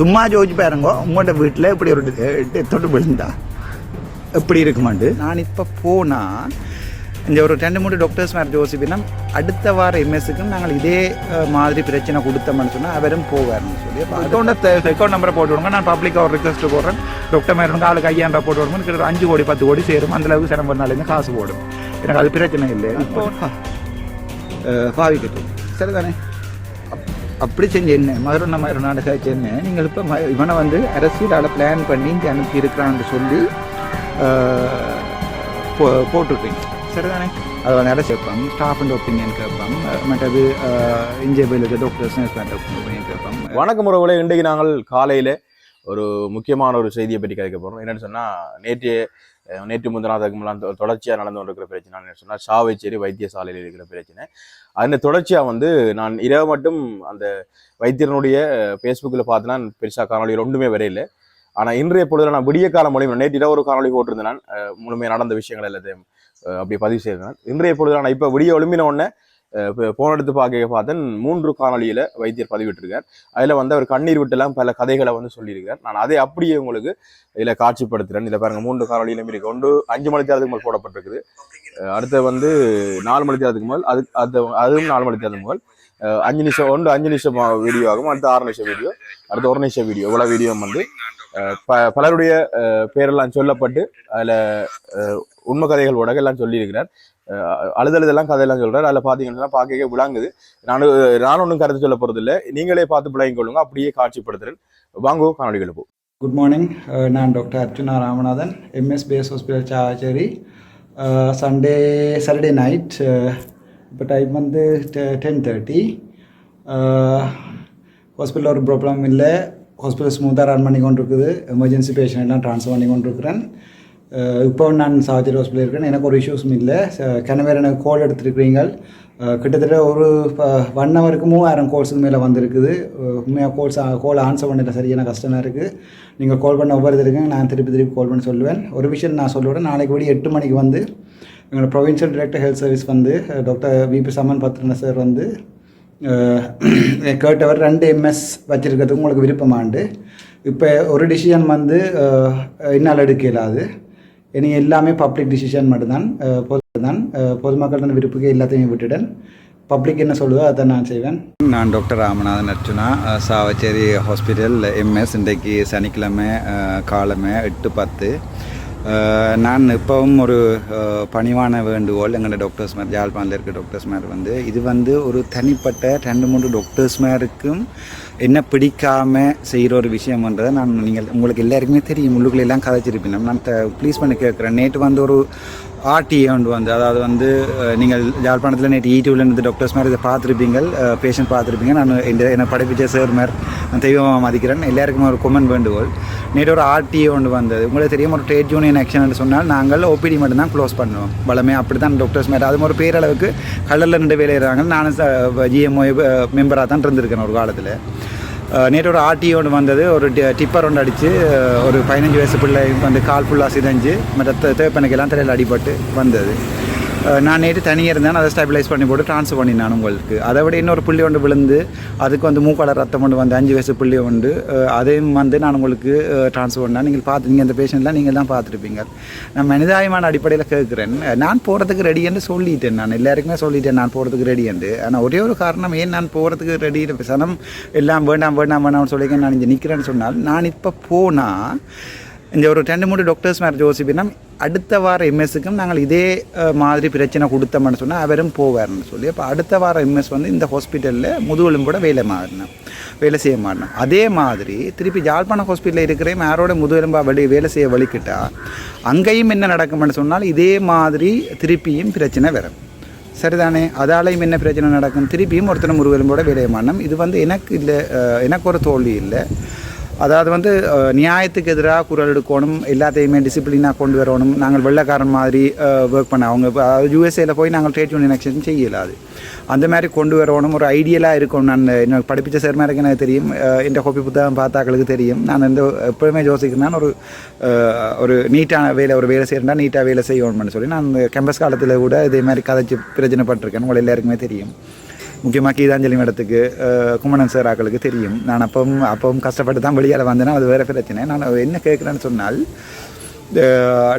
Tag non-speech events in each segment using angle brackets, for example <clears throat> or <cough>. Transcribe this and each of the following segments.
சும்மா ஜோதிச்சு பாருங்க. உங்களோட வீட்டில் இப்படி ஒரு தொட்டு விழுந்தா. எப்படி இருக்குமாண்டு? நான் இப்போ போனால் இந்த ஒரு ரெண்டு மூணு டாக்டர்ஸ் மாதிரி ஜோசிப்பினா அடுத்த வார எம்எஸ்ஸுக்கும் நாங்கள் இதே மாதிரி பிரச்சனை கொடுத்தோம்னு சொன்னால் அவரும் போவார்னு சொல்லி அப்போ அக்கௌண்ட் நம்பரை போட்டு விடுங்க நான் பப்ளிக்காக ஒரு ரிக்வஸ்ட் போடுறேன். டாக்டர் மாதிரி ஆளுக்கு ஐயாயிரம் போட்டு விடுங்க கிட்ட அஞ்சு கோடி பத்து கோடி சேரும். அந்த அளவுக்கு சிரமம் பண்ணாலேருந்து காசு போடும். எனக்கு அது பிரச்சனை இல்லை. இப்போ பாவிக்கட்டும். சரிதானே? அப்படி செஞ்சேன்னு என்ன மதுரை நம்ம நாடக நீங்கள் இப்போ ம- இவனை வந்து அரசியலால் பிளான் பண்ணி இங்கே அனுப்பி இருக்கிறான்னு சொல்லி போ- போட்டிருக்கீங்க சரிதானே? அதை நிறைய கேட்பாங்க ஸ்டாஃப் அண்ட் ஒப்பீனியன் கேட்பாங்க மற்றது இந்திய பயிலுக்கு டாக்டர்ஸ் ஒப்பீனியன் கேட்பாங்க வணக்கம் உறவுகளே. இன்றைக்கு நாங்கள் காலையில் ஒரு முக்கியமான ஒரு செய்தியை பற்றி கேட்க போகிறோம் என்னன்னு சொன்னால் நேற்று நேற்று முந்தினாதற்கு முன்னாடி தொடர்ச்சியாக நடந்து கொண்டிருக்கிற பிரச்சனை என்ன சொன்னால் சாவைச்சேரி வைத்தியசாலையில் இருக்கிற பிரச்சனை. அதன் தொடர்ச்சியாக வந்து நான் இரவு மட்டும் அந்த வைத்தியனுடைய ஃபேஸ்புக்கில் பார்த்தேன்னா பெருசாக காணொலிகள் ஒன்றுமே வரையில. ஆனால் இன்றைய பொழுதுல நான் விடிய காலம் மூலியம் நேற்று இரவு ஒரு காணொலி போட்டிருந்தேன் நான் முழுமையாக நடந்த விஷயங்கள் எல்லாத்தையும் அப்படி பதிவு செய்திருந்தேன் இன்றைய பொழுதுல நான் இப்போ விடிய எழும்பின உடனே போன எடுத்து பார்க்க பார்த்தேன் மூன்று காணொலியில் வைத்தியர் பதிவிட்டிருக்கார். அதில் வந்து அவர் கண்ணீர் விட்டுலாம் பல கதைகளை வந்து சொல்லியிருக்கார். நான் அதை அப்படியே உங்களுக்கு இதில் காட்சிப்படுத்துகிறேன் இதில் பாருங்க மூன்று காணொலியிலும் இருக்கு ஒன்று அஞ்சு மணி தேரத்துக்கு மேல் போடப்பட்டிருக்குது. அஹ் அடுத்து வந்து நாலு மணி தேரத்துக்கு மேல் அது அது அதுவும் நாலு மணி தேரத்துக்கு மேல். அஹ் அஞ்சு நிமிஷம் ஒன்று அஞ்சு நிமிஷம் வீடியோ ஆகும் அடுத்து ஆறு நிமிஷம் வீடியோ அடுத்து ஒரு நிமிஷம் வீடியோ இவ்வளோ வீடியோ வந்து ப பலருடைய பேரெல்லாம் சொல்லப்பட்டு அதில் உண்மை கதைகள் ஊடாக எல்லாம் சொல்லியிருக்கிறார். அழுதழுதெல்லாம் கதையெல்லாம் சொல்கிறார் அதில் பார்த்தீங்கன்னா பார்க்க விளாங்குது. நான் நான் ஒன்றும் கருத்து சொல்ல போகிறதில்ல நீங்களே பார்த்து பிள்ளைங்க கொள்ளுங்க. அப்படியே காட்சிப்படுத்துகிறேன் வாங்கோ காணொலிகள் போ. குட் மார்னிங் நான் doctor Archuna Ramanathan MS base hospital Chavakachcheri Sunday Saturday night இப்போ டைம் வந்து டென் தேர்ட்டி ஹாஸ்பிட்டலில் ஒரு ப்ராப்ளம் இல்லை. ஹாஸ்பிட்டல் ஸ்மூத்தாக ரன் பண்ணி கொண்டு இருக்குது எமர்ஜென்சி பேஷண்ட் எல்லாம் ட்ரான்ஸ்ஃபர் பண்ணி கொண்டு இருக்கிறேன் இப்போ நான் சாவச்சேரி ஹாஸ்பிட்டல் இருக்கேன். எனக்கு ஒரு இஷ்யூஸும் இல்லை. கிணவேர் எனக்கு கோல் எடுத்துருக்கிறீங்க கிட்டத்தட்ட ஒரு ஒன் ஹவருக்கு மூவாயிரம் கோல்ஸுக்கு மேலே வந்திருக்குது. உண்மையாக கோல்ஸ் கோல் ஆன்சர் பண்ணல சரியான கஷ்டமாக இருக்குது நீங்கள் கால் பண்ண ஒவ்வொரு நான் திருப்பி திருப்பி கால் பண்ணி சொல்லுவேன். ஒரு விஷயம் நான் சொல்லுவேன் நாளைக்கு விடிய எட்டு மணிக்கு வந்து எங்களோட ப்ரொவின்ஷியல் டைரக்டர் ஹெல்த் சர்வீஸ் வந்து doctor VP Saman Pathirana sir வந்து <clears throat> கேட்டவர் ரெண்டு எம்எஸ் வச்சுருக்கிறதுக்கு உங்களுக்கு விருப்பமாண்டு. இப்போ ஒரு டிசிஷன் வந்து அஹ், என்னால் எடுக்க இயலாது இனி எல்லாமே பப்ளிக் டிசிஷன் மட்டும்தான். அஹ், பொது தான் அஹ், விருப்புக்கு எல்லாத்தையும் விட்டுடன் பப்ளிக் என்ன சொல்லுதோ அதை நான் செய்வேன். நான் doctor Ramanathan Archuna Chavakachcheri hospital MS இன்றைக்கு சனிக்கிழமை காலமே எட்டு பத்து. நான் இப்போவும் ஒரு பணிவான வேண்டுகோள் எங்களோட டாக்டர்ஸ் மாதிரி யாழ்ப்பாணில் இருக்க டாக்டர்ஸ் மாதிரி வந்து இது வந்து ஒரு தனிப்பட்ட ரெண்டு மூணு டாக்டர்ஸ் மாதிரிக்கும் என்ன பிடிக்காமல் செய்கிற ஒரு விஷயம்ன்றதை நான் நீங்கள் உங்களுக்கு எல்லாருக்குமே தெரியும். உள்ளுக்குள்ள எல்லாம் கதைச்சிருப்பீங்க. நான் ப்ளீஸ் பண்ணி கேட்குறேன். நேற்று வந்து ஒரு ஆர்டிஏ ஒன்று வந்து அதாவது வந்து நீங்கள் யாழ்ப்பாணத்தில் நேற்று e ஈடியூவில் இருந்து டாக்டர்ஸ் மாதிரி இதை பார்த்துருப்பீங்க பேஷண்ட் பார்த்துருப்பீங்க. நான் இந்த என்னை படிப்பிச்ச சார் மாதிரி நான் தெய்வமாக மதிக்கிறேன். எல்லாருக்குமே ஒரு கொமெண்ட் வேண்டுகோள். நேற்று ஒரு ஆர்டிஏ ஒன்று வந்தது. உங்களுக்கு தெரியும் ஒரு ட்ரேட் யூனியன் ஆக்ஷன் சொன்னால் நாங்கள் ஓபிடி மட்டும்தான் க்ளோஸ் பண்ணுவோம். வளமே அப்படி தான் டாக்டர்ஸ் மாதிரி அது ஒரு பேரளவுக்கு கடலில் நின்று வேலையிறாங்க நானும் ஜிஎம்ஓ மெம்பராக தான் இருந்திருக்கேன் ஒரு காலத்தில். நேற்று ஒரு ஆர்டி ஒன்று வந்தது. ஒரு டி- டிப்பர் ஒன்று அடித்து ஒரு பதினஞ்சு வயசு பிள்ளை வந்து கால் ஃபுல்லாக சிதைஞ்சு மற்ற தே- தேப்பனுக்கெல்லாம் தலையில் அடிபட்டு வந்தது. நான் நேற்று தனியாக இருந்தேன். அதை ஸ்டெபிலைஸ் பண்ணி போட்டு ட்ரான்ஸ்ஃபர் பண்ணினான் உங்களுக்கு. அதை விட இன்னொரு புள்ளி ஒன்று விழுந்து அதுக்கு வந்து மூக்கால ரத்தம் ஒன்று வந்து அஞ்சு வயசு புள்ளி ஒன்று. அதையும் வந்து நான் உங்களுக்கு ட்ரான்ஸ்ஃபர் பண்ணேன். நீங்கள் பார்த்து நீங்கள் அந்த பேஷண்ட்லாம் நீங்கள் தான் பார்த்துருப்பீங்க. நான் மனிதாயமான அடிப்படையில் கேட்குறேன். நான் போகிறதுக்கு ரெடி என்று சொல்லிட்டேன் நான். எல்லாருக்குமே சொல்லிட்டேன் நான் போகிறதுக்கு ரெடி என்று. ஆனால் ஒரே ஒரு காரணம் ஏன் நான் போகிறதுக்கு ரெடி சனம் எல்லாம் வேண்டாம் வேண்டாம் வேண்டாம்னு சொல்லி நான் இங்கே நிற்கிறேன்னு சொன்னால் நான் இப்போ போனால் இந்த ஒரு ரெண்டு மூணு டாக்டர்ஸ் மாதிரி ஜோசிப்பினா அடுத்த வார எம்எஸ்ஸுக்கும் நாங்கள் இதே மாதிரி பிரச்சனை கொடுத்தோம்னு சொன்னால் அவரும் போவார்னு சொல்லி அப்போ அடுத்த வாரம் எம்எஸ் வந்து இந்த ஹாஸ்பிட்டலில் முதுகெலும்போட வேலை மாறினோம் வேலை செய்ய மாறினோம் அதே மாதிரி திருப்பி ஜாழ்ப்பாணம் ஹாஸ்பிட்டலில் இருக்கிறேன் யாரோட முதுகெலும்பா வழி வேலை செய்ய வலிக்கிட்டா அங்கேயும் என்ன நடக்கும்னு சொன்னால் இதே மாதிரி திருப்பியும் பிரச்சனை வரும். சரிதானே? அதாலையும் என்ன பிரச்சனை நடக்கும்? திருப்பியும் ஒருத்தர் முருகெலும்போட விடயமானம் இது வந்து எனக்கு இல்லை எனக்கு ஒரு தோல்வி இல்லை. அதாவது வந்து நியாயத்துக்கு எதிராக குரல் எடுக்கணும் எல்லாத்தையுமே டிசிப்ளினாக கொண்டு வரணும். நாங்கள் வெள்ளைக்காரன் மாதிரி ஒர்க் பண்ண அவங்க இப்போ அதாவது யூஎஸ்ஏல போய் நாங்கள் ட்ரேட் யூனியன் செய்யலை அது. அந்த மாதிரி கொண்டு வரணும் ஒரு ஐடியலாக இருக்கும். நான் எனக்கு படிப்பிச்ச சேர்மாருக்கு மாதிரி எனக்கு தெரியும். என்ற கோப்பி புத்தகம் பார்த்தாக்களுக்கு தெரியும். நான் இந்த எப்பவுமே யோசிக்கிறேன் ஒரு ஒரு நீட்டான வேலை ஒரு வேலை செய்யறா நீட்டாக வேலை செய்யணும்னு சொல்லி நான் கேம்பஸ் காலத்தில் கூட இதே மாதிரி கதைச்சு பிரச்சனைப்பட்டிருக்கேன் உங்களை எல்லாருக்குமே தெரியும். முக்கியமாக கீதாஞ்சலி மேடத்துக்கு குமணன் சார் ஆக்களுக்கு தெரியும். நான் அப்பவும் அப்பவும் கஷ்டப்பட்டு தான் வெளியால் வந்தேன்னா அது வேறு பிரச்சனை. நான் என்ன கேட்குறேன்னு சொன்னால்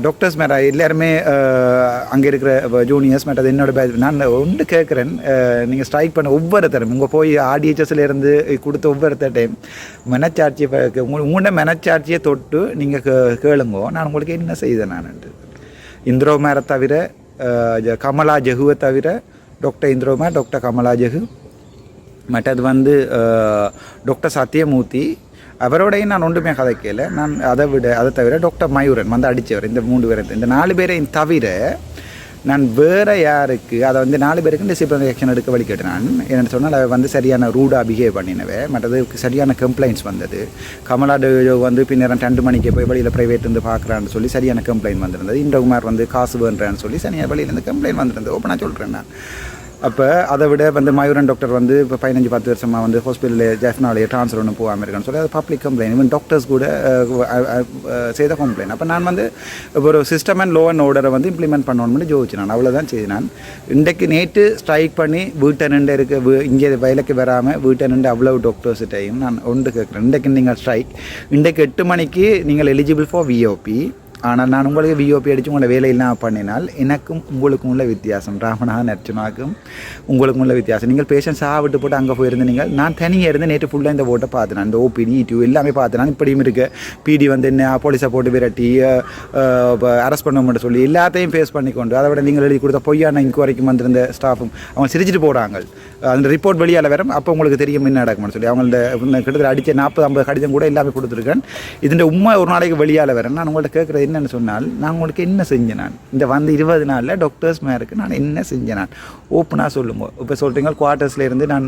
டாக்டர்ஸ் மேரா எல்லாருமே அங்கே இருக்கிற ஜூனியர்ஸ் மற்றது என்னோட batch, நான் ஒன்று கேட்குறேன் நீங்கள் ஸ்ட்ரைக் பண்ண ஒவ்வொருத்தரும் உங்கள் போய் ஆர்டிஹெச்எஸ்ல இருந்து கொடுத்த ஒவ்வொருத்தட்டையும் மனச்சாட்சியை ப- கே- உங்க- உங்களோட மனச்சாட்சியை தொட்டு நீங்கள் கேளுங்கோ. நான் உங்களுக்கு என்ன செய்தேன் நான்? இந்திரோ மேரை தவிர கமலா ஜெகுவை தவிர டாக்டர் இந்திரகுமார் டாக்டர் கமலாஜகு மற்றது வந்து டாக்டர் சத்யமூர்த்தி அவரோடையும் நான் ஒன்றுமே கதைக்கல நான் அதை விட அதை தவிர டாக்டர் மயூரன் வந்து அடித்தவர் இந்த மூன்று பேரை இந்த நாலு பேரையும் தவிர நான் வேறு யாருக்கு அதை வந்து நாலு பேருக்கு டிசிப்ளினரி ஆக்ஷன் எடுக்க வழிகட்டு நான். என்னென்னு சொன்னால் அதை வந்து சரியான ரூடாக பிஹேவ் பண்ணினவே மற்றது சரியான கம்ப்ளைண்ட்ஸ் வந்தது. கமலா டேவியோ வந்து பின்னர் ரெண்டு மணிக்கு போய் வழியில் ப்ரைவேட் இருந்து பார்க்குறான்னு சொல்லி சரியான கம்ப்ளைண்ட் வந்திருந்தது. இந்திரகுமார் வந்து காசு வேண்டான்னு சொல்லி சரியான வழியிலேருந்து கம்ப்ளைண்ட் வந்திருந்தது. ஓப்பனாக சொல்கிறேன் நான். அப்போ அதை விட வந்து மயூரன் டாக்டர் வந்து இப்போ பதினஞ்சு பத்து வருஷமாக வந்து ஹாஸ்பிட்டலில் ஜெஃப்னாலேயே ட்ரான்ஸ்ஃபர் ஒன்று போகாமல் இருக்கான்னு சொல்லி அது பப்ளிக் கம்ப்ளைண்ட் ஈவன் டாக்டர்ஸ் கூட செய்த கம்ப்ளைண்ட் அப்போ நான் வந்து ஒரு சிஸ்டம் அண்ட் லோ அண்ட் ஆர்டரை வந்து இம்ப்ளிமெண்ட் பண்ணணும்னு ஜோதிச்சு நான். அவ்வளோதான் செய்து நான். இன்றைக்கு நேற்று ஸ்ட்ரைக் பண்ணி வீட்டை நின்று இருக்க இங்கே வயலுக்கு வராமல் வீட்டை நின்று அவ்வளவு டாக்டர்ஸ்கிட்டையும் நான் ஒன்று கேட்குறேன். இன்றைக்கு நீங்கள் ஸ்ட்ரைக் இன்றைக்கு எட்டு மணிக்கு நீங்கள் எலிஜிபிள் ஃபார் விஓபி ஆனால் நான் உங்களுக்கு விஓபி அடித்து உங்களை வேலையெல்லாம் பண்ணினால் எனக்கும் உங்களுக்கும் உள்ள வித்தியாசம். ராமனாக நர்ச்சனாக்கும் உங்களுக்கும் உள்ள வித்தியாசம். நீங்கள் பேஷண்ட் சாவிட்டு போட்டு அங்கே போயிருந்தீங்க நான் தனியாக இருந்து நேற்று ஃபுல்லாக இந்த ஓட்டை பார்த்தேன் இந்த ஓபிடி டியூ எல்லாமே பார்த்தேன் இப்படியும் இருக்குது பிடி வந்து என்ன போலீஸை போட்டு விரட்டி அரெஸ்ட் பண்ண சொல்லி எல்லாத்தையும் ஃபேஸ் பண்ணிக்கொண்டு அதை விட நீங்கள் எழுதி கொடுத்த பொய்யான இன்கொயரிக்கு வந்திருந்த ஸ்டாஃபும் அவங்க சிரிச்சிட்டு போகிறாங்க அந்த ரிப்போர்ட் வெளியால் வரும். அப்போ உங்களுக்கு தெரியும் என்ன நடக்கும்னு சொல்லி. அவங்கள்ட்ட கிட்டத்தட்ட அடித்த நாற்பது ஐம்பது கடிதம் கூட எல்லாமே கொடுத்துருக்கேன். இதுன்ற உண்மை ஒரு நாளைக்கு வெளியால் வரேன் நான் உங்கள்ட்ட கேட்குறது என்னென்னு சொன்னால் நான் உங்களுக்கு என்ன செஞ்சேன் நான்? இந்த வந்து இருபது நாளில் டாக்டர்ஸ் மேருக்கு நான் என்ன செஞ்சேன் நான்? ஓப்பனாக சொல்லுங்க. இப்போ சொல்கிறீங்க குவார்ட்டர்ஸில் இருந்து நான்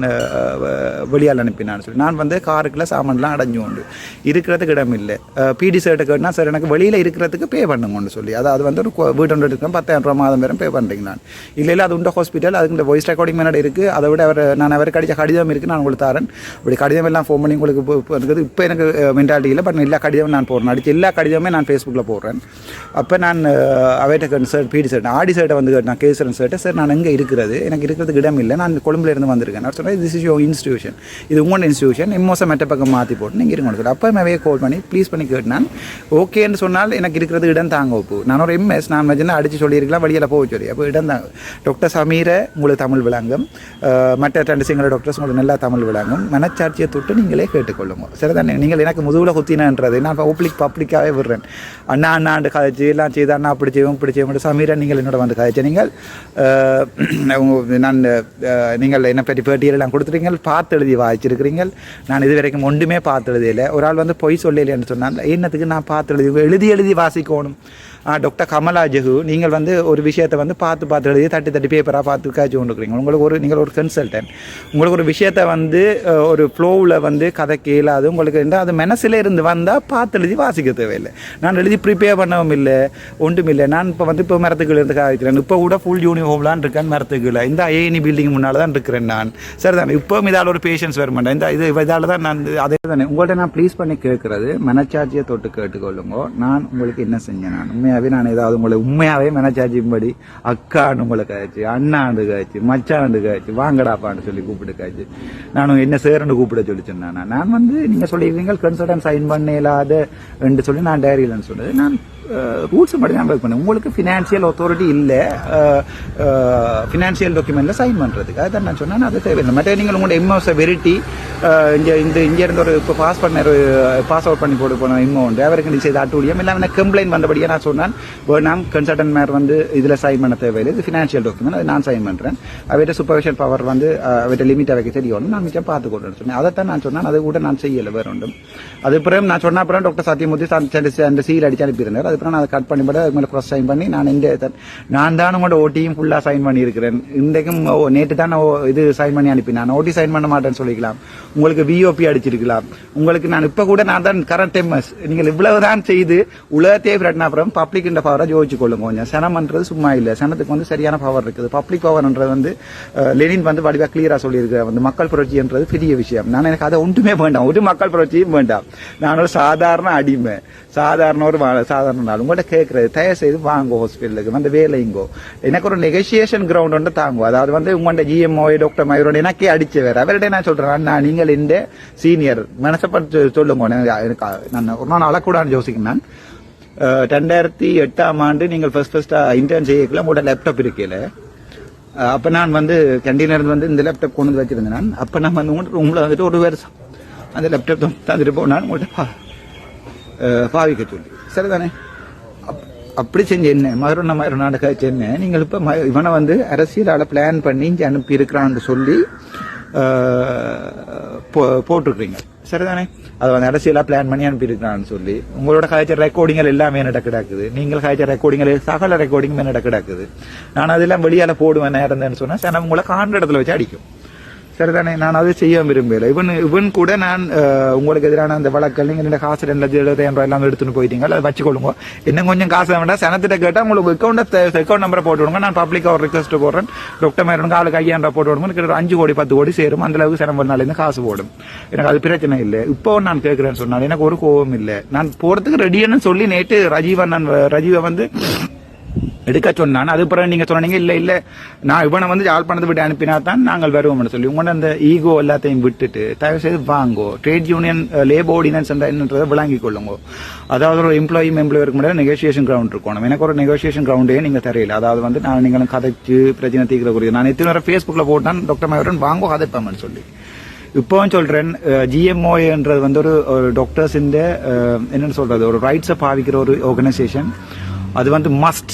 வெளியால் அனுப்பினான்னு சொல்லி. நான் வந்து காருக்குள்ள சாமான்லாம் அடைஞ்சு உண்டு இருக்கிறதுக்கு இடம் இல்லை. பிடி சர்ட்டை கேட்டால் சார் எனக்கு வெளியில் இருக்கிறதுக்கு பே பண்ணுங்கன்னு சொல்லி. அதாவது வந்து ஒரு வீட்டு ஒன்று இருக்கேன் பத்தாயிரம் ரூபா மாதம் வரும் பே பண்ணுறீங்க நான். இல்லை இல்லை அது உண்ட ஹாஸ்பிட்டல் அதுக்கு இந்த வாய்ஸ் ரெக்கார்டிங் மேனட் இருக்குது அதை விட அவர் நான் அவருக்கு அடித்த கடிதம் இருக்குது நான் உங்களுக்கு தரேன். இப்படி கடிதம் எல்லாம் ஃபோன் பண்ணி உங்களுக்கு இப்போ இப்போ இருக்குது. இப்போ எனக்கு மென்டாலிட்டி இல்லை பட் எல்லா கடிதமும் நான் போடுறேன். அடிச்சு எல்லா கடிதமே நான் ஃபேஸ்புக்கில் போடுறேன். அப்போ நான் அவைட்ட கன் சார் பிடி சார் ஆடி சர்ட்டை வந்து நான் கேசரன் சர்ட்டை சார் நான் எங்கே இருக்கிறது? எனக்கு இருக்கிறதுக்கு இடம் இல்லை. நான் கொழும்புல இருந்து வந்திருக்கேன். நான் சொன்னேன் திஸ் இஸ் யோர் இன்ஸ்டியூஷன் இது உங்களோட இன்ஸ்டியூஷன் இம்மோசம் மெட்ட பக்கம் மாற்றி போட்டு நீங்கள் இருங்க. சொல்லி அப்போ மேவே கால் பண்ணி ப்ளீஸ் பண்ணி கேட்டான். ஓகேன்னு சொன்னால் எனக்கு இருக்கிறது இடம் தாங்க ஒப்பு. நான் ஒரு எம்எஸ் நான் வச்சுன்னா அடித்து சொல்லியிருக்கலாம் வெளியில் போக சொல்லி அப்போ இடம் தாங்க டாக்டர் சமீரை உங்களுக்கு தமிழ் விளங்கம். மற்ற ரெண்டு சிங்கள டாக்டர்ஸ் உங்களுக்கு நல்லா தமிழ் விளங்கும். மனச்சாட்சியை தொட்டு நீங்களே கேட்டுக்கொள்ளுங்க. சரிதானே? நீங்கள் எனக்கு முதுகில் குத்தினன்றது. நான் பப்ளிக் பப்ளிக்காகவே விடுறேன். அண்ணா அண்ணாண்டு கதைச்சு எல்லாம் செய்து அண்ணா அப்படி செய்வோம் இப்படி செய்வோம் சமீரா நீங்கள் என்னோட வந்து கதைச்சு. நீங்கள் நான் நீங்கள் என்னை பற்றி பேட்டியெல்லாம் கொடுத்துருக்கீங்க பார்த்து எழுதி வாய்ச்சிருக்கிறீங்க நான் இது வரைக்கும் ஒன்றுமே பார்த்து எழுதியில ஒரு ஆள் வந்து பொய் சொல்லலைன்னு சொன்னால் என்னத்துக்கு நான் பார்த்து எழுதி எழுதி எழுதி வாசிக்கணும்? டாக்டர் கமலா ஜெகு நீங்கள் வந்து ஒரு விஷயத்தை வந்து பார்த்து பார்த்து எழுதி தட்டி தட்டி பேப்பராக பார்த்து காய்ச்சி கொண்டுக்கிறீங்க. உங்களுக்கு ஒரு நீங்கள் ஒரு கன்சல்டன்ட் உங்களுக்கு ஒரு விஷயத்தை வந்து ஒரு ஃப்ளோவில் வந்து கதை கேளாது உங்களுக்கு என்ன அது மனசில் இருந்து வந்தால் பார்த்து எழுதி வாசிக்க தேவையில்லை. நான் எழுதி ப்ரிப்பேர் பண்ணவும் இல்லை ஒன்றும் இல்லை. நான் இப்போ வந்து இப்போ மரத்துக்கு இருந்து காய்க்கிறேன். இப்போ கூட ஃபுல் யூனிஃபார்ம்லாம் இருக்கேன் மரத்துக்குள்ள இந்த ஏஎனி பில்டிங் முன்னால் தான் இருக்கிறேன் நான். சரி தானே இப்போ இதால் ஒரு பேஷன்ஸ் வர மாட்டேன். இந்த இது இதால் தான் நான் அதே தானே? உங்கள்கிட்ட நான் ப்ளீஸ் பண்ணி கேட்குறது மனச்சாட்சியை தொட்டு கேட்டுக்கொள்ளுங்க. நான் உங்களுக்கு என்ன செஞ்சேன் நான்? உண்மையாகவே நான் ஏதாவது உங்களை உண்மையாகவே மனச்சாட்சியும்படி அக்கான்னு உங்களை காய்ச்சி அண்ணாண்டு காய்ச்சி மச்சாண்டு காய்ச்சி வாங்கடாப்பான்னு சொல்லி கூப்பிட்டு காய்ச்சி. நான் என்ன சேரன்னு கூப்பிட சொல்லி சொன்னேன் நான். வந்து நீங்கள் சொல்லியிருக்கீங்க கன்சல்டன் சைன் பண்ண இல்லாத என்று சொல்லி நான் டைரியில்னு சொன்னது. நான் ரூல்ஸ் படி தான் ஒர்க் பண்ணேன். உங்களுக்கு ஃபினான்ஷியல் அத்தாரிட்டி இல்லை ஃபினான்ஷியல் டாக்குமெண்ட்டில் சைன் பண்ணுறதுக்கு அதுதான் நான் சொன்னேன். அது தேவையில்லை. மற்ற நீங்கள் உங்களோட எம்ஓஸை வெரிட்டி இங்கே இந்த இங்கேருந்து ஒரு இப்போ பாஸ் பண்ண ஒரு பாஸ் அவுட் பண்ணி போட்டு போன இன்னும் உண்டு. அவருக்கு நீ செய்த அட்டூழியம் இல்லாமல் நான் கம்ப்ளைண்ட் வந்தபடியே நான் சொன்னேன் நாம் கன்சல்டன் மேர் வந்து இதில் சைன் பண்ண தேவையில்லை இது ஃபினான்ஷியல் டாக்குமெண்ட் அதை நான் சைன் பண்ணுறேன் அவர்கிட்ட சூப்பர்விஷன் பவர் வந்து அவர்கிட்ட லிமிட் வைக்க தெரியும் நான் மிச்சம் பார்த்து கொண்டு சொன்னேன். அதைத்தான் நான் சொன்னேன் அதை கூட நான் செய்யலை வேறு ஒன்றும். அது பிறகு நான் சொன்ன அப்புறம் டாக்டர் சத்யமூர்த்தி அந்த- சீல் அடிச்சு அனுப்பியிருந்தார். அதுக்கப்புறம் நான் அதை கட் பண்ணி போட அதுக்கு மேலே க்ராஸ் சைன் பண்ணி நான் இந்த நான் தான் உங்களோட ஓட்டியும் ஃபுல்லாக சைன் பண்ணியிருக்கிறேன். இன்றைக்கும் ஓ, நேற்று தான் நான் ஓ- இது சைன் பண்ணி அனுப்பி நான் ஓட்டி சைன் பண்ண மாட்டேன்னு சொல்லிக்கலாம். உங்களுக்கு விஓபி அடிச்சிருக்கலாம். உங்களுக்கு நான் இப்போ கூட நான் தான் கரண்ட் எம்எஸ் நீங்கள் இவ்வளவு தான் செய்து உலகத்தே விரட்டின அப்புறம் பப்ளிக் பவரை ஜோதிச்சு கொள்ளுங்க கொஞ்சம். சனம்ன்றது சும்மா இல்லை. சனத்துக்கு வந்து சரியான பவர் இருக்குது. பப்ளிக் பவர்ன்றது வந்து லெனின் வந்து வடிவா கிளியரா சொல்லியிருக்கிற வந்து மக்கள் புரட்சின்றது பெரிய விஷயம். நான் எனக்கு அதை ஒன்றுமே வேண்டாம். ஒரு மக்கள் புரட்சியும் வேண்டாம். நான் ஒரு சாதாரண அடிமை. சாதாரண ஒரு வா- சாதாரண நாள் உங்கள்கிட்ட கேட்கறது தயவு செய்து வாங்க ஹாஸ்பிட்டலுக்கு வந்து வேலைங்கோ எனக்கு ஒரு நெகோசியேஷன் கிரவுண்ட் ஒன்று தாங்கோ. அதாவது வந்து உங்கள்கிட்ட ஜிஎம்ஓ டாக்டர் மயூரோட எனக்கே அடிச்சவர். அவர்கிட்ட நான் சொல்றேன் நான் நீங்கள் இந்த சீனியர் மனசப்பட்டு சொல்லுங்க எனக்கு நான் ஒரு நாள் அழக்கூடாதுன்னு யோசிக்கிறேன் நான். ரெண்டாயிரத்தி எட்டாம் ஆண்டு நீங்கள் ஃபர்ஸ்ட் ஃபர்ஸ்ட் இன்டர்ன் செய்யக்கல உங்களோட லேப்டாப் இருக்கல அப்ப நான் வந்து கேண்டீன்ல இருந்து வந்து இந்த லேப்டாப் கொண்டு வந்து வச்சிருந்தேன் நான். அப்ப நான் வந்து உங்கள்கிட்ட ரூம்ல வந்துட்டு ஒரு வருஷம் அந்த லேப்டாப் தந்துட்டு போனான் உங்கள்கிட்ட பாவிக்க சொல்லி. சரிதானே? அப்- அப்படி செஞ்ச என்ன மதுரை மதுரை நாடகம் சென்னை நீங்கள் இப்போ ம- இவனை வந்து அரசியலால பிளான் பண்ணி இங்கே அனுப்பி இருக்கிறான்னு சொல்லி போட்டிருக்கிறீங்க. சரிதானே? அதை வந்து அரசியலா பிளான் பண்ணி அனுப்பியிருக்கிறான்னு சொல்லி உங்களோட காய்ச்சல் ரெக்கார்டிங்கள் எல்லாமே என்ன கிடக்குது நீங்கள் காய்ச்சல் ரெக்கார்டிங்கள் சகல ரெக்கார்டிங் என்ன கிடக்குது நான் அதெல்லாம் வெளியால் போடுவேன் நேரம் சொன்னால் சரி உங்களை காண்ற இடத்துல வச்சு அடிக்கும். சரிதானே? நான் அதை செய்ய விரும்பல இவன் இவன் கூட நான் உங்களுக்கு எதிரான அந்த வழக்கல் நீங்க ரெண்டு காசு ரெண்டு லட்சம் எழுபதாயிரம் ரூபாய் எல்லாம் எடுத்துன்னு போயிட்டீங்க அதை வச்சுக்கொள்ளுங்க. இன்னும் கொஞ்சம் காசு வேண்டாம். சனத்திட்ட கேட்டா உங்களுக்கு அக்கௌண்ட் அக்கௌண்ட் நம்பரை போட்டு விடுங்க நான் பப்ளிக்கா ஒரு ரிக்வஸ்ட் போடுறேன். டாக்டர் மேரனுக்கு ஆளுக்கு ஐயாயிரம் ரூபாய் போட்டு விடுங்க எனக்கு அஞ்சு கோடி பத்து கோடி சேரும். அந்த அளவுக்கு சனம் பண்ணாலேருந்து காசு போடும். எனக்கு அது பிரச்சனை இல்லை. இப்போ நான் கேட்கிறேன்னு சொன்னால் எனக்கு ஒரு கோபம் இல்லை. நான் போறதுக்கு ரெடியானு சொல்லி நேற்று ரஜீவன் நான் ரஜீவை வந்து எடுக்க சொன்னான். அது பிறகு நீங்க சொன்னீங்க இல்ல இல்ல நான் இவனை வந்து யாழ்ப்பாணத்தை விட்டு அனுப்பினா தான் நாங்கள் வருவோம்னு சொல்லி. உங்களோட அந்த ஈகோ எல்லாத்தையும் விட்டுட்டு தயவு செய்து வாங்கோ ட்ரேட் யூனியன் லேபர் ஆர்டினன்ஸ் என்னன்றதை விளங்கி கொள்ளுங்க. அதாவது ஒரு எம்ப்ளாயி எம்ப்ளாய் இருக்க முடியாது நெகோசியேஷன் கிரவுண்ட் இருக்கணும். எனக்கு ஒரு நெகோசியேஷன் கிரவுண்டே நீங்க தெரியல. அதாவது வந்து நான் நீங்களும் கதைச்சு பிரச்சனை தீர்க்கக்கூடிய நான் எத்தனை வரை ஃபேஸ்புக்கில் போட்டான் டாக்டர் மயூரன் வாங்கோ கதைப்பேன் சொல்லி. இப்போவும் சொல்றேன் ஜிஎம்ஓன்றது வந்து ஒரு ஒரு டாக்டர்ஸ் இந்த என்னன்னு சொல்றது? ஒரு ரைட்ஸை பாவிக்கிற ஒரு ஆர்கனைசேஷன் அது வந்து மஸ்ட்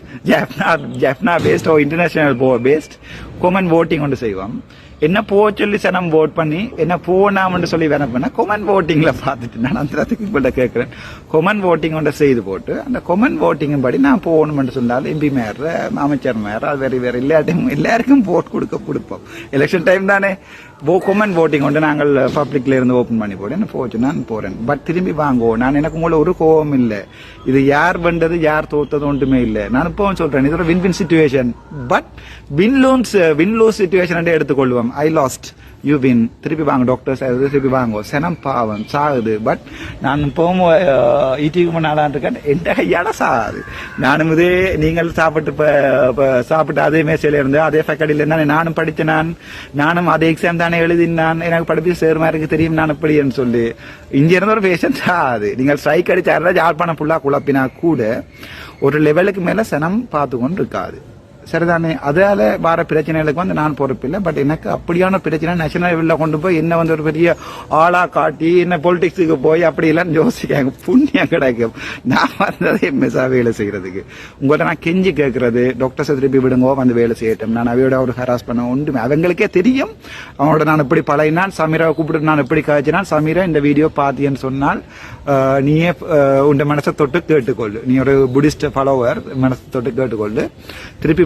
ஜெஃப்னா ஜெஃப்னா பேஸ்ட் ஓ இன்டர்நேஷனல் போ பேஸ்ட் கொமன் ஓட்டிங் ஒன்று செய்வோம் என்ன போ சொல்லி சனம் ஓட் பண்ணி என்ன போனாம்னு சொல்லி வேணா பண்ண கொமன் ஓட்டிங்கில் பார்த்துட்டு நான் அந்த இடத்துக்கு உங்கள்ட்ட கேட்குறேன் கொமன் ஓட்டிங் ஒன்று செய்து போட்டு அந்த கொமன் ஓட்டிங் படி நான் போகணும்னு சொன்னாலும் எம்பி மேயர் அமைச்சர் மேயர் அது வேறு வேறு எல்லாட்டையும் எல்லாருக்கும் போட் கொடுக்க கொடுப்போம் எலெக்ஷன் டைம் தானே. கொமன் ஓட்டிங் கொண்டு நாங்கள் பப்ளிக்ல இருந்து ஓபன் பண்ணி போடுறேன் போச்சு நான் போறேன் பட் திரும்பி வாங்குவோம் நான் எனக்கு உங்களை ஒரு கோபம் இல்லை இது யார் வென்றது யார் தோத்தது ஒன்றுமே இல்லை நான் இப்போ சொல்றேன் இது ஒரு win win situation but win lose win lose situation எடுத்துக்கொள்வோம் ஐ லாஸ்ட் யூ வின் திருப்பி வாங்க டாக்டர்ஸ் திருப்பி வாங்க. சனம் பாவம் சாகுது. பட் நான் போகும்போது ஈட்டிக்கு முன்னாளான் இருக்கேன். எந்த கையால சாகுது. நானும் இதே நீங்கள் சாப்பிட்டு இப்போ சாப்பிட்டு அதே மேசையில் இருந்து அதே ஃபேக்கடியில இருந்தானே நானும் படிச்சேன் நான் நானும் அதே எக்ஸாம் தானே எழுதினான் எனக்கு படிப்பு சேருமா இருக்கு தெரியும் நான் இப்படின்னு சொல்லி. இங்கே இருந்து ஒரு பேஷண்ட் சாகுது. நீங்கள் ஸ்ட்ரைக் அடிச்சு யாழ்ப்பாணம் ஃபுல்லாக குழப்பினா கூட ஒரு லெவலுக்கு மேலே சனம் பார்த்து கொண்டு இருக்காது சரிதானே? அதால வர பிரச்சனைகளுக்கு வந்து நான் பொறுப்பில்லை. பட் எனக்கு அப்படியான பிரச்சனை நேஷனல் லெவலில் கொண்டு போய் என்ன வந்து ஒரு பெரிய ஆளா காட்டி என்ன பொலிட்டிக்ஸுக்கு போய் அப்படி இல்லைன்னு யோசிக்காங்க. புண்ணியம் கிடைக்கும். நான் வந்ததே எம்எஸ்ஆ வேலை செய்யறதுக்கு. உங்கள்ட்ட நான் கெஞ்சி கேட்கறது டாக்டர்ஸை திருப்பி விடுங்கோ வந்து வேலை செய்யட்டும். நான் அவையோட ஒரு ஹராஸ் பண்ண ஒன்றுமே அவங்களுக்கே தெரியும். அவனோட நான் எப்படி பழையினான் சமீராவை கூப்பிட்டு நான் எப்படி காய்ச்சினான் சமீரா இந்த வீடியோ பார்த்தீன்னு சொன்னால் நீயே ஆஹ், உன் மனசை தொட்டு கேட்டுக்கொள்ளு. நீ ஒரு புடிஸ்ட் ஃபாலோவர் மனசை தொட்டு கேட்டுக்கொள்ளு. திருப்பி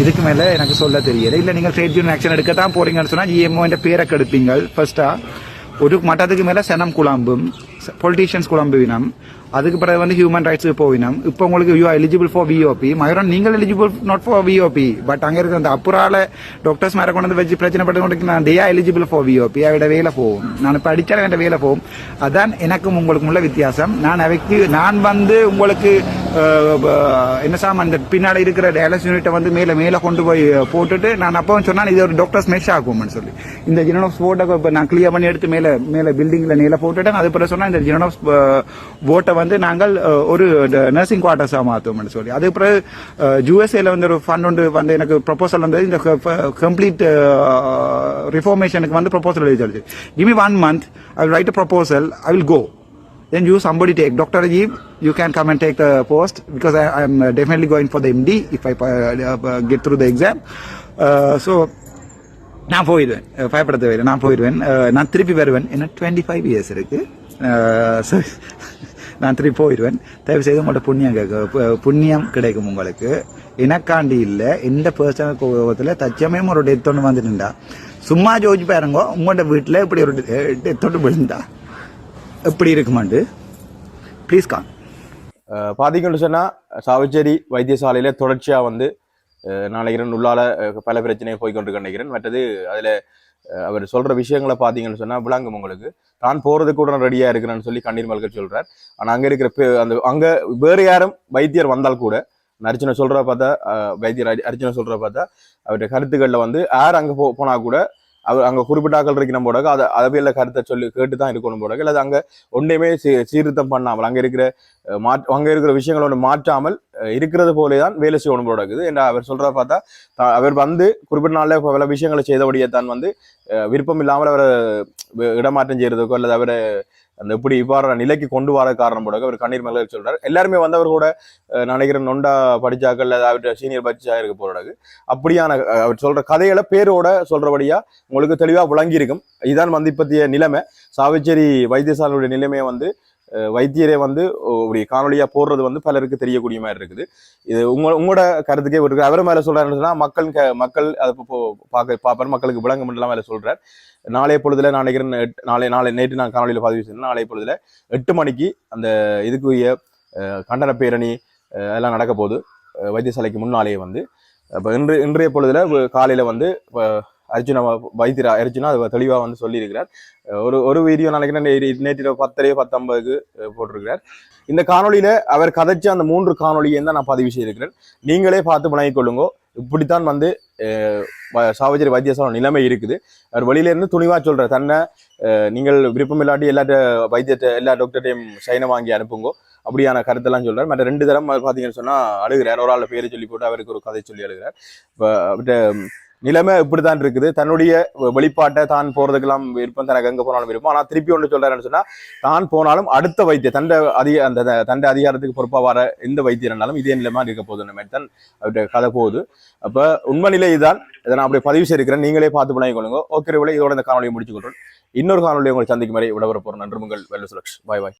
இதுக்கு மேல எனக்கு சொல்ல தெரியல. இல்ல நீங்க ட்ரேட் யூனியன் ஆக்ஷன் எடுக்க தான் போறீங்கன்னு சொன்னா இஎம்ஓ என்ற பேரை கெடுப்பீங்க ஃபர்ஸ்டா ஒரு மட்டத்துக்கு மேல சனம் குழம்பும் பொலிட்டீஷியன்ஸ் குழம்புவினம் அதுக்கு பிறகு வந்து ஹியூமன் ரைட்ஸுக்கு வினம். இப்போ உங்களுக்கு you eligible for VOP Mayuran நீங்கள் eligible not for VOP but அங்கே இருக்கிற அந்த அப்புறால டாக்டர்ஸ் மேலே கொண்டு வந்து வச்சு பிரச்சனை பட்டு கொண்டு நான் டே எலிஜிபிள் ஃபார் விஓபி அவட வேலை போகும். நான் இப்போ அடிச்சாலும் என் வேலை போகும். அதான் எனக்கும் உங்களுக்கும் உள்ள வித்தியாசம். நான் அவைக்கு நான் வந்து உங்களுக்கு என்ன சாம் அந்த பின்னாடி இருக்கிற டயலஸ் யூனிட்டை வந்து மேலே மேலே கொண்டு போய் போட்டுட்டு நான் அப்போ சொன்னால் இது ஒரு டாக்டர்ஸ் மெஷ் ஆகும்னு சொல்லி. இந்த ஜெனோஸ் போட்டோ இப்போ நான் கிளியர் பண்ணி எடுத்து மேலே மேலே பில்டிங்கில் மேல போட்டுட்டேன். அது பிறகு சொன்னால் அந்த ஜெனோஸ் போட்டை வந்து நாங்கள் uh, ஒரு நர்சிங் குவார்ட்டர்ஸாக மாற்றுவோம்னு சொல்லி. அதுக்கு பிறகு uh, யூஎஸ்ஏல வந்து ஒரு ஃபண்ட் ஒன்று வந்து எனக்கு ப்ரொபோசல் வந்தது இந்த கம்ப்ளீட் ரிஃபார்மேஷனுக்கு uh, வந்து ப்ரொபோசல் எழுதி சொல்லுது give me one month I will write a proposal I will go then you somebody take. Dr. Ajib, you can come and take the post because I am uh, definitely going for the MD if I uh, get through the exam. Uh, so நான் போயிடுவேன். பயப்படத்தை பயப்பட தேவையில்லை நான் போயிடுவேன். நான் திருப்பி வருவேன். என்ன டுவெண்ட்டி ஃபைவ் இயர்ஸ் இருக்கு. நான் திருப்பி போயிடுவேன் தயவு செய்து உங்களோட புண்ணியம் கேட்க புண்ணியம் கிடைக்கும் உங்களுக்கு எனக்காண்டி இல்லை எந்த பர்சனல் கோபத்தில் தச்சமே ஒரு டெத் ஒன்று வந்துட்டுண்டா சும்மா ஜோதிச்சு பாருங்க உங்களோட வீட்டில் இப்படி ஒரு டெத் ஒன்று விழுந்தா எப்படி இருக்குமாண்டு ப்ளீஸ் கான் அஹ் சொன்னால் சொன்னா சாவச்சேரி வைத்தியசாலையில தொடர்ச்சியா வந்து அஹ் நாளைக்கு உள்ளால பல பிரச்சனையை போய்கொண்டு நினைக்கிறேன் மற்றது அதுல அவர் சொல்ற விஷயங்களை பார்த்தீங்கன்னு சொன்னா விளங்கும் உங்களுக்கு. தான் போறதுக்கு கூட ரெடியா இருக்கிறேன்னு சொல்லி கண்ணீர் மல்க சொல்றார். ஆனா அங்க இருக்கிற பே- அந்த அங்க வேறு யாரும் வைத்தியர் வந்தால் கூட அர்ச்சனை சொல்ற பார்த்தா வைத்தியர் அரி- அர்ச்சனை சொல்ற பார்த்தா அவருடைய கருத்துக்கள்ல வந்து யார் அங்க போ போனா கூட அவர் அங்கே குறிப்பிட்டாக்கள் இருக்கிற போடாக அதை அளவியல்ல கருத்தை சொல்லி கேட்டு தான் இருக்கணும் போடாக அல்லது அங்கே ஒன்றையுமே சீ- சீர்திருத்தம் பண்ணாமல் அங்கே இருக்கிற மாற்று அங்கே இருக்கிற விஷயங்களை ஒன்று மாற்றாமல் இருக்கிறது போலே தான் வேலை செய்யணும் போல இருக்குது. என்று அவர் சொல்கிறத பார்த்தா அவர் வந்து குறிப்பிட்ட நாளில் பல விஷயங்களை செய்தபடியே தான் வந்து விருப்பம் இல்லாமல் அவரை இடமாற்றம் செய்யறதுக்கோ அல்லது அவரை அந்த எப்படி இவ்வாறு நிலைக்கு கொண்டு வர காரணம் போட அவர் கண்ணீர் மலர் சொல்றார். எல்லாருமே வந்தவர் கூட நினைக்கிறேன் நொண்டா படிச்சாக்கள் அவர்கிட்ட சீனியர் பட்சா இருக்க போறாரு அப்படியான அவர் சொல்ற கதைகளை பேரோட சொல்றபடியா உங்களுக்கு தெளிவா விளங்கி இருக்கும் இதுதான் வந்து இப்பத்திய நிலைமை. சாவிச்சேரி வைத்தியசாலையுடைய நிலைமையை வந்து வைத்தியரே வந்து ஒரு காணொலியா போடுறது வந்து பலருக்கு தெரியக்கூடிய மாதிரி இருக்குது. இது உங்க உங்களோட கருத்துக்கே ஒரு அவர் மேல சொல்கிறாருன்னு சொன்னால் மக்கள் க- மக்கள் அதை இப்போ- பார்க்க பார்ப்பார். மக்களுக்கு விளங்க மட்டும் மேலே சொல்கிறார் நாளைய பொழுதுல நான் நினைக்கிறேன் நாளை நாளை நேற்று நான் காணொலியில் பதிவு செய்யணும் நாளைய பொழுதுல எட்டு மணிக்கு அந்த இதுக்குரிய கண்டன பேரணி எல்லாம் நடக்க போகுது. வைத்தியசாலைக்கு முன்னாலேயே வந்து. அப்போ இன்று இன்றைய பொழுதுல காலையில் காலையில வந்து அர்ஜுனா வைத்திரா அர்ஜுனா அதை தெளிவாக வந்து சொல்லியிருக்கிறார். ஒரு ஒரு வீடியோ நினைக்கிறேன் நேற்று பத்தரையோ பத்தொன்பதுக்கு போட்டிருக்கிறார். இந்த காணொலியில் அவர் கதைச்ச அந்த மூன்று காணொளியை தான் நான் பதிவு செய்திருக்கிறேன். நீங்களே பார்த்து பழகிக் கொள்ளுங்கோ. இப்படித்தான் வந்து சாவஜரி வ- வைத்தியசாலை நிலைமை இருக்குது. அவர் வெளியில இருந்து சொல்கிறார் தன்னை நீங்கள் விருப்பம் இல்லாட்டி எல்லா வைத்தியத்தை எல்லா டாக்டர்டையும் சைனை வாங்கி அனுப்புங்கோ. அப்படியான கருத்தெல்லாம் சொல்கிறார் மற்ற ரெண்டு தரம் பார்த்தீங்கன்னு சொன்னால் அழுகிறார். ஒரு ஆள் பேரை சொல்லி போட்டு அவருக்கு ஒரு கதை சொல்லி அழுகிறார். இப்போ நிலைமை இப்படித்தான் இருக்குது. தன்னுடைய வெளிப்பாட்டை தான் போறதுக்கெல்லாம் விருப்பம் தனக்கு எங்க போனாலும் விருப்பம். ஆனா திருப்பி ஒன்று சொல்றாருன்னு சொன்னா தான் போனாலும் அடுத்த வைத்திய தண்ட அதிக அந்த தண்ட அதிகாரத்துக்கு பொறுப்பா வர எந்த வைத்தியர்னாலும் இதே நிலைமை இருக்க போகுது மாதிரி தான் அவருடைய கதை போகுது. அப்ப உண்மை நிலை இதுதான். இதை நான் அப்படியே பதிவு செய்திருக்கிறேன். நீங்களே பார்த்து பண்ணி கொள்ளுங்க. ஓகே விட இதோட இந்த காணொலியை முடிச்சு இன்னொரு காணொலியை உங்களை சந்திக்கும் வரை விடவர போறேன் நன்றி உங்கள் வெல்ல சுலக்ஷ் பாய் பாய்.